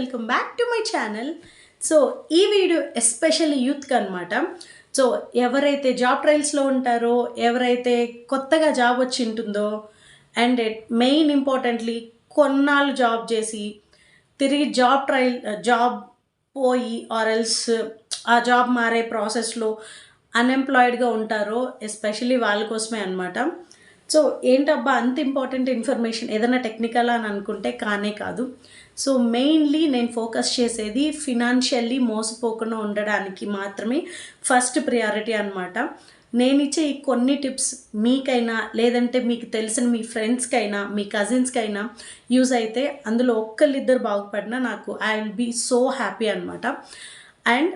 Welcome back to my channel so ఈ video especially యూత్కి అనమాట సో ఎవరైతే జాబ్ ట్రయల్స్లో ఉంటారో ఎవరైతే కొత్తగా జాబ్ వచ్చి ఉంటుందో అండ్ మెయిన్ ఇంపార్టెంట్లీ కొన్నాళ్ళు జాబ్ చేసి తిరిగి జాబ్ ట్రయల్ జాబ్ పోయి ఆర్ ఎల్స్ ఆ జాబ్ మారే ప్రాసెస్లో అన్ఎంప్లాయిడ్గా ఉంటారో ఎస్పెషల్లీ వాళ్ళ కోసమే అనమాట సో ఏంటబ్బా అంత ఇంపార్టెంట్ ఇన్ఫర్మేషన్ ఏదైనా టెక్నికల్ అని అనుకుంటే కానే కాదు. సో మెయిన్లీ నేను ఫోకస్ చేసేది ఫినాన్షియల్లీ మోసపోకుండా ఉండడానికి మాత్రమే ఫస్ట్ ప్రియారిటీ అనమాట నేను ఇచ్చే ఈ కొన్ని టిప్స్ మీకైనా లేదంటే మీకు తెలిసిన మీ ఫ్రెండ్స్కైనా మీ కజిన్స్కైనా యూజ్ అయితే అందులో ఒక్కళ్ళిద్దరు బాగుపడినా నాకు I will be so happy అనమాట అండ్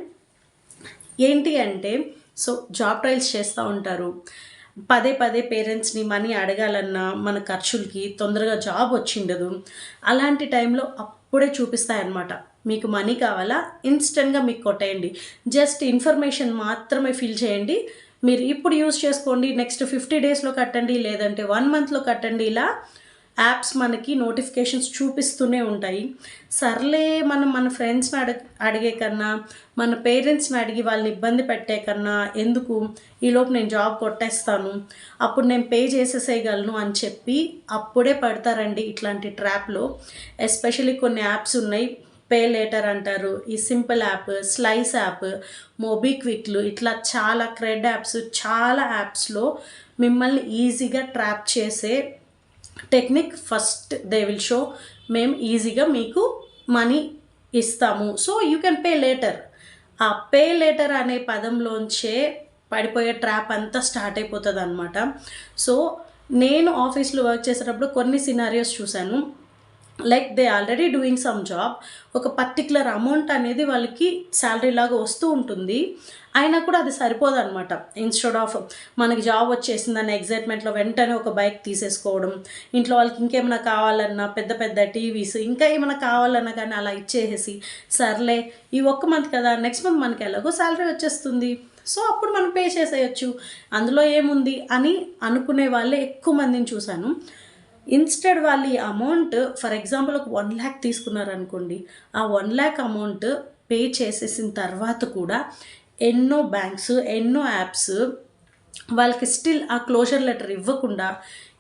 ఏంటి అంటే సో జాబ్ ట్రయల్స్ చేస్తూ ఉంటారు. పదే పదే పేరెంట్స్ని మనీ అడగాలన్నా మన ఖర్చులకి తొందరగా జాబ్ వచ్చిండదు. అలాంటి టైంలో అప్పుడే చూపిస్తాయన్నమాట. మీకు మనీ కావాలా? ఇన్స్టెంట్గా మీకు కొట్టేయండి. జస్ట్ ఇన్ఫర్మేషన్ మాత్రమే ఫిల్ చేయండి. మీరు ఇప్పుడు యూజ్ చేసుకోండి. నెక్స్ట్ ఫిఫ్టీ డేస్లో కట్టండి. లేదంటే వన్ మంత్లో కట్టండి. ఇలా యాప్స్ మనకి నోటిఫికేషన్స్ చూపిస్తూనే ఉంటాయి. సర్లే మనం మన ఫ్రెండ్స్ని అడగ అడిగే కన్నా మన పేరెంట్స్ని అడిగి వాళ్ళని ఇబ్బంది పెట్టే కన్నా ఎందుకు ఈలోపు నేను జాబ్ కొట్టేస్తాను? అప్పుడు నేను పే చేసేసేయగలను అని చెప్పి అప్పుడే పడతారండి ఇట్లాంటి ట్రాప్లో. ఎస్పెషల్లీ కొన్ని యాప్స్ ఉన్నాయి. పే లేటర్ అంటారు. ఈ సింపుల్ యాప్ స్లైస్ యాప్ మోబిక్విక్లు ఇట్లా చాలా క్రెడ్ యాప్స్ చాలా యాప్స్లో మిమ్మల్ని ఈజీగా ట్రాప్ చేసే technique first they will show మేము ఈజీగా మీకు మనీ ఇస్తాము. So you can pay later ఆ పే లేటర్ అనే పదంలోంచే పడిపోయే ట్రాప్ అంతా స్టార్ట్ అయిపోతుంది అనమాట సో నేను ఆఫీస్లో వర్క్ చేసేటప్పుడు కొన్ని సినారియోస్ చూశాను. Like they already doing some job ఒక పర్టికులర్ అమౌంట్ అనేది వాళ్ళకి శాలరీ లాగా వస్తూ ఉంటుంది. అయినా కూడా అది సరిపోదు అనమాట ఇన్స్టెడ్ ఆఫ్ మనకి జాబ్ వచ్చేసిందని ఎగ్జైట్మెంట్లో వెంటనే ఒక బైక్ తీసేసుకోవడం ఇంట్లో వాళ్ళకి ఇంకేమైనా కావాలన్నా పెద్ద పెద్ద టీవీస్ ఇంకా ఏమైనా కావాలన్నా కానీ అలా ఇచ్చేసేసి సర్లే ఈ ఒక్క మంత్ కదా నెక్స్ట్ మంత్ మనకి ఎలాగో శాలరీ వచ్చేస్తుంది. సో అప్పుడు మనం పే చేసేయచ్చు. అందులో ఏముంది అని అనుకునే వాళ్ళే ఎక్కువ మందిని చూశాను. ఇన్స్టెడ్ వాళ్ళు ఈ అమౌంట్ ఫర్ ఎగ్జాంపుల్ ఒక వన్ ల్యాక్ తీసుకున్నారనుకోండి ఆ వన్ ల్యాక్ అమౌంట్ పే చేసేసిన తర్వాత కూడా ఎన్నో బ్యాంక్స్ ఎన్నో యాప్స్ వాళ్ళకి స్టిల్ ఆ క్లోజర్ లెటర్ ఇవ్వకుండా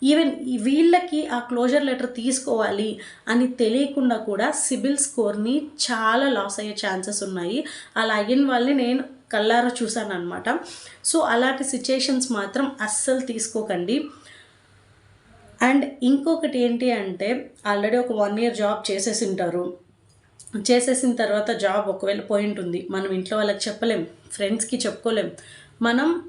ఈవెన్ వీళ్ళకి ఆ క్లోజర్ లెటర్ తీసుకోవాలి అని తెలియకుండా కూడా సిబిల్ స్కోర్ని చాలా లాస్ అయ్యే ఛాన్సెస్ ఉన్నాయి. అలా అయిన వాళ్ళని నేను కల్లారా చూశాను అనమాట సో అలాంటి సిచ్యుయేషన్స్ మాత్రం అస్సలు తీసుకోకండి. అండ్ ఇంకొకటి ఏంటి అంటే ఆల్రెడీ ఒక వన్ ఇయర్ జాబ్ చేసేసి ఉంటారు చేసేసిన తర్వాత జాబ్ ఒకవేళ పోయి ఉంటుంది మనం ఇంట్లో వాళ్ళకి చెప్పలేం ఫ్రెండ్స్కి చెప్పుకోలేం. మనం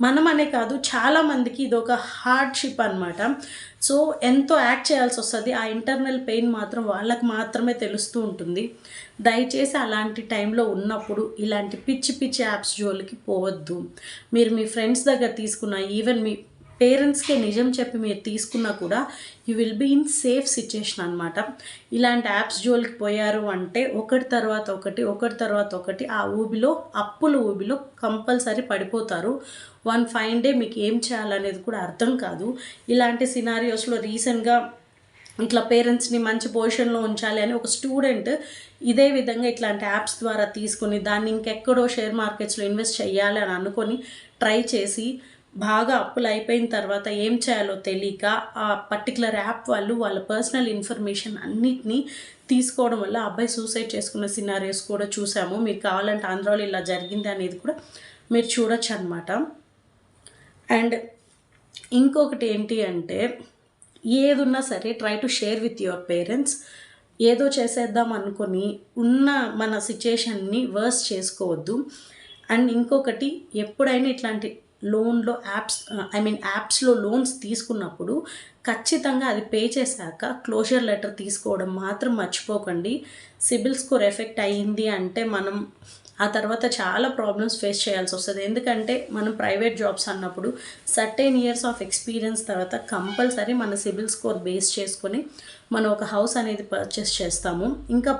మనం అనే కాదు చాలామందికి ఇది ఒక హార్డ్షిప్ అనమాట సో ఎంతో యాక్ట్ చేయాల్సి వస్తుంది. ఆ ఇంటర్నల్ పెయిన్ మాత్రం వాళ్ళకి మాత్రమే తెలుస్తూ ఉంటుంది. దయచేసి అలాంటి టైంలో ఉన్నప్పుడు ఇలాంటి పిచ్చి పిచ్చి యాప్స్ జోలికి పోవద్దు. మీరు మీ ఫ్రెండ్స్ దగ్గర తీసుకున్న ఈవెన్ మీ పేరెంట్స్కే నిజం చెప్పి మీరు తీసుకున్నా కూడా you will be in safe situation అనమాట ఇలాంటి యాప్స్ జోలికి పోయారు అంటే ఒకటి తర్వాత ఒకటి ఒకటి తర్వాత ఒకటి ఆ ఊబిలో అప్పుల ఊబిలో కంపల్సరీ పడిపోతారు. వన్ ఫైన్ డే మీకు ఏం చేయాలనేది కూడా అర్థం కాదు. ఇలాంటి సినారియోస్లో రీసెంట్గా ఇట్లా పేరెంట్స్ని మంచి పొజిషన్లో ఉంచాలి అని ఒక స్టూడెంట్ ఇదే విధంగా ఇట్లాంటి యాప్స్ ద్వారా తీసుకొని దాన్ని ఇంకెక్కడో షేర్ మార్కెట్స్లో ఇన్వెస్ట్ చేయాలి అని అనుకొని ట్రై చేసి బాగా అప్పులు అయిపోయిన తర్వాత ఏం చేయాలో తెలియక ఆ పర్టికులర్ యాప్ వాళ్ళు వాళ్ళ పర్సనల్ ఇన్ఫర్మేషన్ అన్నిటినీ తీసుకోవడం వల్ల అబ్బాయి సూసైడ్ చేసుకున్న సినారియోస్ కూడా చూసాము. మీరు కావాలంటే ఆంధ్రాలో ఇలా జరిగింది అనేది కూడా మీరు చూడొచ్చు అనమాట అండ్ ఇంకొకటి ఏంటి అంటే ఏదున్నా సరే try to share with your parents ఏదో చేసేద్దాం అనుకొని ఉన్న మన సిచ్యుయేషన్ని వర్స్ చేసుకోవద్దు. అండ్ ఇంకొకటి ఎప్పుడైనా ఇట్లాంటి లోన్లో యాప్స్ ఐ మీన్ యాప్స్లో లోన్స్ తీసుకున్నప్పుడు ఖచ్చితంగా అది పే చేశాక క్లోజర్ లెటర్ తీసుకోవడం మాత్రం మర్చిపోకండి. సిబిల్ స్కోర్ ఎఫెక్ట్ అయ్యింది అంటే మనం ఆ తర్వాత చాలా ప్రాబ్లమ్స్ ఫేస్ చేయాల్సి వస్తుంది. ఎందుకంటే మనం ప్రైవేట్ జాబ్స్ అన్నప్పుడు సర్టెన్ ఇయర్స్ ఆఫ్ ఎక్స్పీరియన్స్ తర్వాత కంపల్సరీ మన సిబిల్ స్కోర్ బేస్ చేసుకొని మనం ఒక హౌస్ అనేది పర్చేస్ చేస్తాము. ఇంకా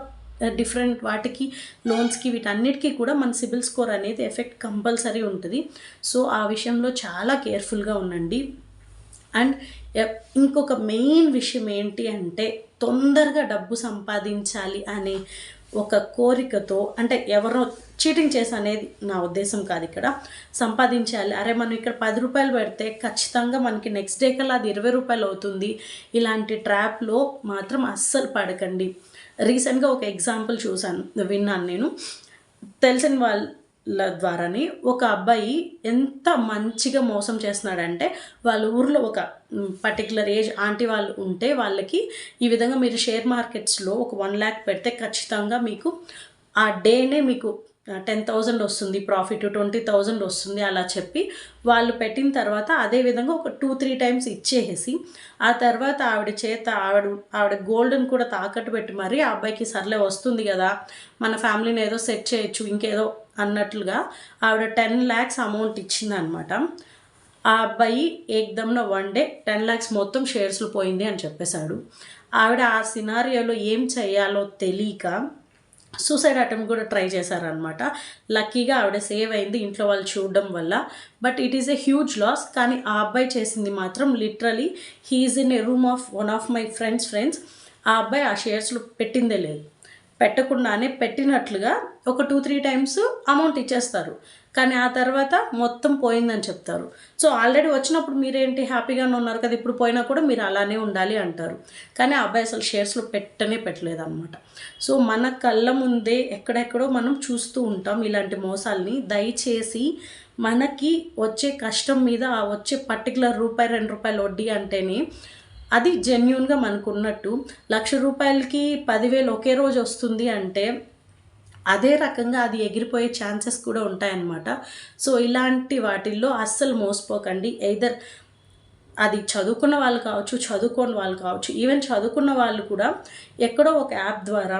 డిఫరెంట్ వాటికి లోన్స్కి వీటన్నిటికీ కూడా మన సిబిల్ స్కోర్ అనేది ఎఫెక్ట్ కంపల్సరీ ఉంటుంది. సో ఆ విషయంలో చాలా కేర్ఫుల్గా ఉండండి. అండ్ ఇంకొక మెయిన్ విషయం ఏంటి అంటే తొందరగా డబ్బు సంపాదించాలి అనే ఒక కోరికతో అంటే ఎవరో చీటింగ్ చేసి అనేది నా ఉద్దేశం కాదు ఇక్కడ. సంపాదించాలి. అరే మనం ఇక్కడ పది రూపాయలు పెడితే ఖచ్చితంగా మనకి నెక్స్ట్ డే కల్లా అది ఇరవై రూపాయలు అవుతుంది. ఇలాంటి ట్రాప్లో మాత్రం అస్సలు పడకండి. రీసెంట్గా ఒక ఎగ్జాంపుల్ చూశాను విన్నాను నేను. తెలిసిన వాళ్ళ ద్వారానే ఒక అబ్బాయి ఎంత మంచిగా మోసం చేస్తున్నాడంటే వాళ్ళ ఊర్లో ఒక పర్టికులర్ ఏజ్ ఆంటీ వాళ్ళు ఉంటే వాళ్ళకి ఈ విధంగా మీరు షేర్ మార్కెట్స్లో ఒక వన్ ల్యాక్ పెడితే ఖచ్చితంగా మీకు ఆ డేనే మీకు టెన్ థౌజండ్ వస్తుంది ప్రాఫిట్ ట్వంటీ థౌజండ్ వస్తుంది అలా చెప్పి వాళ్ళు పెట్టిన తర్వాత అదే విధంగా ఒక టూ త్రీ టైమ్స్ ఇచ్చేసి ఆ తర్వాత ఆవిడ చేత ఆవిడ ఆవిడ గోల్డ్ని కూడా తాకట్టు పెట్టి మరీ ఆ అబ్బాయికి సర్లే వస్తుంది కదా మన ఫ్యామిలీని ఏదో సెట్ చేయొచ్చు ఇంకేదో అన్నట్లుగా ఆవిడ టెన్ ల్యాక్స్ అమౌంట్ ఇచ్చిందనమాట. ఆ అబ్బాయి ఏకదమ్న వన్ డే టెన్ ల్యాక్స్ మొత్తం షేర్స్లో పోయింది అని చెప్పేశాడు. ఆవిడ ఆ సినారియోలో ఏం చేయాలో తెలియక సూసైడ్ అటెంప్ట్ కూడా ట్రై చేశారనమాట లక్కీగా ఆవిడ సేవ్ అయింది ఇంట్లో వాళ్ళు చూడడం వల్ల. But it is a huge loss. కానీ ఆ అబ్బాయి చేసింది మాత్రం literally he is in a room of one of my friends friends. ఆ అబ్బాయి ఆ షేర్స్లో పెట్టిందే లేదు. పెట్టకుండానే పెట్టినట్లుగా ఒక టూ త్రీ టైమ్స్ అమౌంట్ ఇచ్చేస్తారు. కానీ ఆ తర్వాత మొత్తం పోయిందని చెప్తారు. సో ఆల్రెడీ వచ్చినప్పుడు మీరేంటి హ్యాపీగానే ఉన్నారు కదా ఇప్పుడు పోయినా కూడా మీరు అలానే ఉండాలి అంటారు. కానీ ఆ అబ్బాయి అసలు షేర్స్లో పెట్టనే పెట్టలేదన్నమాట. సో మన కళ్ళ ముందే ఎక్కడెక్కడో మనం చూస్తూ ఉంటాం ఇలాంటి మోసాలని. దయచేసి మనకి వచ్చే కష్టం మీద ఆ వచ్చే పర్టికులర్ రూపాయి రెండు రూపాయలు వడ్డీ అంటేనే అది జెన్యున్గా మనకున్నట్టు. లక్ష రూపాయలకి పదివేలు ఒకే రోజు వస్తుంది అంటే అదే రకంగా అది ఎగిరిపోయే ఛాన్సెస్ కూడా ఉంటాయన్నమాట. సో ఇలాంటి వాటిల్లో అస్సలు మోసపోకండి. ఎయిదర్ అది చదువుకున్న వాళ్ళు కావచ్చు చదువుకోని వాళ్ళు కావచ్చు ఈవెన్ చదువుకున్న వాళ్ళు కూడా ఎక్కడో ఒక యాప్ ద్వారా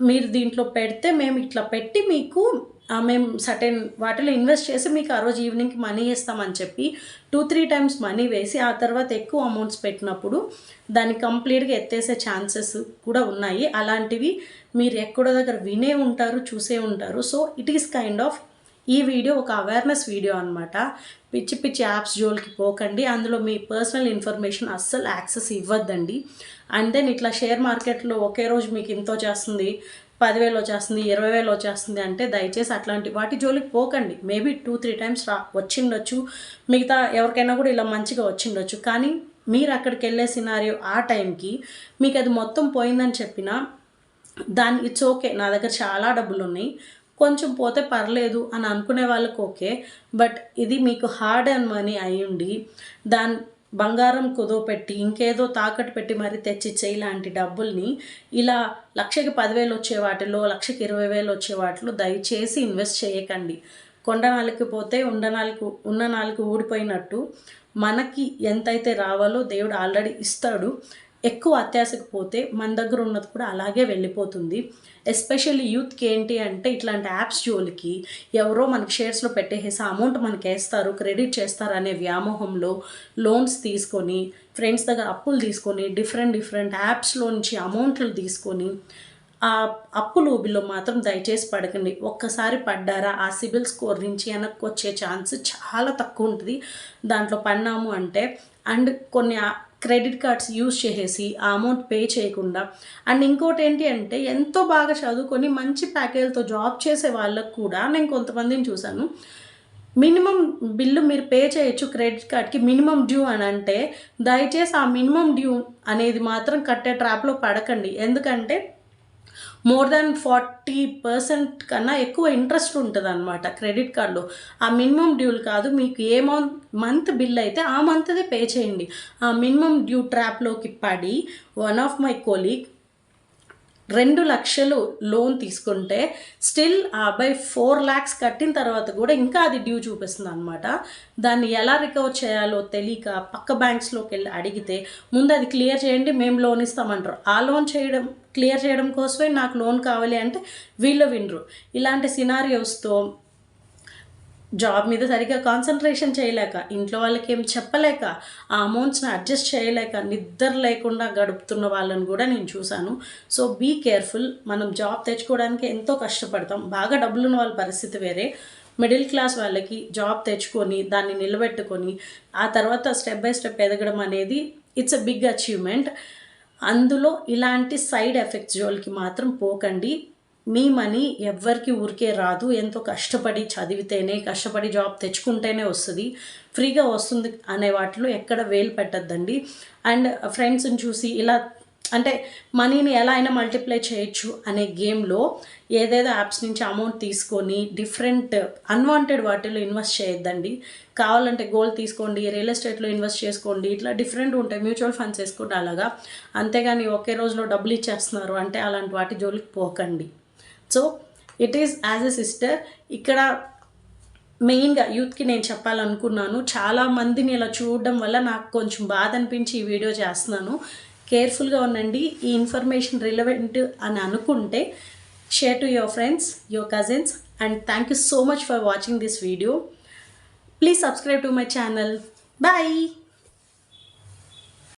మీరు దీంట్లో పెడితే మేము ఇట్లా పెట్టి మీకు మేము సర్టెన్ వాటిలో ఇన్వెస్ట్ చేసి మీకు ఆ రోజు ఈవినింగ్కి మనీ ఇస్తామని చెప్పి టూ త్రీ టైమ్స్ మనీ వేసి ఆ తర్వాత ఎక్కువ అమౌంట్స్ పెట్టినప్పుడు దాన్ని కంప్లీట్గా ఎత్తేసే ఛాన్సెస్ కూడా ఉన్నాయి. అలాంటివి మీరు ఎక్కడో దగ్గర వినే ఉంటారు చూసే ఉంటారు. So it is kind of ఈ వీడియో ఒక అవేర్నెస్ వీడియో అనమాట పిచ్చి పిచ్చి యాప్స్ జోలికి పోకండి. అందులో మీ పర్సనల్ ఇన్ఫర్మేషన్ అస్సలు యాక్సెస్ ఇవ్వద్దండి. అండ్ దెన్ ఇట్లా షేర్ మార్కెట్లో ఒకే రోజు మీకు ఇంత చేస్తుంది. పదివేలు వచ్చేస్తుంది ఇరవై వేలు వచ్చేస్తుంది అంటే దయచేసి అట్లాంటి వాటి జోలికి పోకండి. మేబీ టూ త్రీ టైమ్స్ రా వచ్చిండొచ్చు. మిగతా ఎవరికైనా కూడా ఇలా మంచిగా వచ్చిండొచ్చు. కానీ మీరు అక్కడికి వెళ్ళే సినారియో ఆ టైంకి మీకు అది మొత్తం పోయిందని చెప్పినా దాని ఇట్స్ ఓకే నా దగ్గర చాలా డబ్బులు ఉన్నాయి కొంచెం పోతే పర్లేదు అని అనుకునే వాళ్ళకి ఓకే బట్ ఇది మీకు హార్డ్ అండ్ మనీ అయ్యుండి దాని బంగారం కుదవపెట్టి ఇంకేదో తాకట్టు పెట్టి మరి తెచ్చిచ్చే ఇలాంటి డబ్బుల్ని ఇలా లక్షకి పదివేలు వచ్చే వాటిలో లక్షకి ఇరవై వేలు వచ్చే వాటిలో దయచేసి ఇన్వెస్ట్ చేయకండి. కొండ పోతే ఉండ నాలుగు ఉన్న నాలుగు ఊడిపోయినట్టు మనకి ఎంతైతే రావాలో దేవుడు ఆల్రెడీ ఇస్తాడు. ఎక్కువ అత్యాశకు పోతే మన దగ్గర ఉన్నది కూడా అలాగే వెళ్ళిపోతుంది. ఎస్పెషల్లీ యూత్కి ఏంటి అంటే ఇట్లాంటి యాప్స్ జోలికి ఎవరో మనకి షేర్స్లో పెట్టేసి అమౌంట్ మనకి వేస్తారు క్రెడిట్ చేస్తారు అనే వ్యామోహంలో లోన్స్ తీసుకొని ఫ్రెండ్స్ దగ్గర అప్పులు తీసుకొని డిఫరెంట్ డిఫరెంట్ యాప్స్లో నుంచి అమౌంట్లు తీసుకొని ఆ అప్పులు ఊబిలో మాత్రం దయచేసి పడకండి. ఒక్కసారి పడ్డారా ఆ సిబిల్ స్కోర్ నుంచి వెనక్కి వచ్చే ఛాన్స్ చాలా తక్కువ ఉంటుంది. దాంట్లో పడినాము అంటే అండ్ కొన్ని క్రెడిట్ కార్డ్స్ యూజ్ చేసేసి ఆ అమౌంట్ పే చేయకుండా అండ్ ఇంకోటి ఏంటి అంటే ఎంతో బాగా చదువుకొని మంచి ప్యాకేజ్తో జాబ్ చేసే వాళ్ళకు కూడా నేను కొంతమందిని చూశాను. మినిమం బిల్లు మీరు పే చేయొచ్చు క్రెడిట్ కార్డ్కి మినిమం డ్యూ అని అంటే దయచేసి ఆ మినిమం డ్యూ అనేది మాత్రం కట్టే ట్రాప్లో పడకండి. ఎందుకంటే మోర్ దాన్ ఫార్టీ పర్సెంట్ కన్నా ఎక్కువ ఇంట్రెస్ట్ ఉంటుంది అనమాట క్రెడిట్ కార్డులో ఆ మినిమం డ్యూలు కాదు మీకు ఏ మంత్ మంత్ బిల్ అయితే ఆ మంత్దే పే చేయండి. ఆ మినిమం డ్యూ ట్రాప్లోకి పడి వన్ ఆఫ్ మై కోలీగ్ రెండు లక్షలు లోన్ తీసుకుంటే స్టిల్ ఆ అబ్బాయి ఫోర్ ల్యాక్స్ కట్టిన తర్వాత కూడా ఇంకా అది డ్యూ చూపిస్తుంది అనమాట దాన్ని ఎలా రికవర్ చేయాలో తెలియక పక్క బ్యాంక్స్లోకి వెళ్ళి అడిగితే ముందు అది క్లియర్ చేయండి మేము లోన్ ఇస్తామంటారు. ఆ లోన్ చేయడం క్లియర్ చేయడం కోసమే నాకు లోన్ కావాలి అంటే వీళ్ళు వినరు. ఇలాంటి సినారియోస్తో జాబ్ మీద సరిగ్గా కాన్సన్ట్రేషన్ చేయలేక ఇంట్లో వాళ్ళకి ఏం చెప్పలేక ఆ అమౌంట్స్ని అడ్జస్ట్ చేయలేక నిద్ర లేకుండా గడుపుతున్న వాళ్ళని కూడా నేను చూశాను. So be careful. మనం జాబ్ తెచ్చుకోవడానికి ఎంతో కష్టపడతాం. బాగా డబ్బులున్న వాళ్ళ పరిస్థితి వేరే. మిడిల్ క్లాస్ వాళ్ళకి జాబ్ తెచ్చుకొని దాన్ని నిలబెట్టుకొని ఆ తర్వాత స్టెప్ బై స్టెప్ ఎదగడం అనేది ఇట్స్ అ బిగ్ అచీవ్మెంట్. అందులో ఇలాంటి సైడ్ ఎఫెక్ట్స్ జోలికి మాత్రం పోకండి. మీ మనీ ఎవ్వరికి ఊరికే రాదు. ఎంతో కష్టపడి చదివితేనే కష్టపడి జాబ్ తెచ్చుకుంటేనే వస్తుంది. ఫ్రీగా వస్తుంది అనే వాటిలో ఎక్కడ వేలు పెట్టద్దండి. అండ్ ఫ్రెండ్స్ని చూసి ఇలా అంటే మనీని ఎలా అయినా మల్టిప్లై చేయొచ్చు అనే గేమ్లో ఏదేదో యాప్స్ నుంచి అమౌంట్ తీసుకొని డిఫరెంట్ అన్వాంటెడ్ వాటిలో ఇన్వెస్ట్ చేయొద్దండి. కావాలంటే గోల్డ్ తీసుకోండి రియల్ ఎస్టేట్లో ఇన్వెస్ట్ చేసుకోండి ఇట్లా డిఫరెంట్ ఉంటాయి. మ్యూచువల్ ఫండ్స్ వేసుకోండి అలాగా. అంతేగాని ఒకే రోజులో డబ్బులు ఇచ్చేస్తున్నారు అంటే అలాంటి వాటి జోలికి పోకండి. So it is as a sister ఇక్కడ మెయిన్గా యూత్కి నేను చెప్పాలనుకున్నాను. చాలా మందిని ఇలా చూడడం వల్ల నాకు కొంచెం బాధ అనిపించి ఈ వీడియో చేస్తున్నాను. కేర్ఫుల్గా ఉండండి. ఈ ఇన్ఫర్మేషన్ రిలవెంట్ అని అనుకుంటే share to your friends your cousins and thank you so much for watching this video. Please subscribe to my channel. Bye!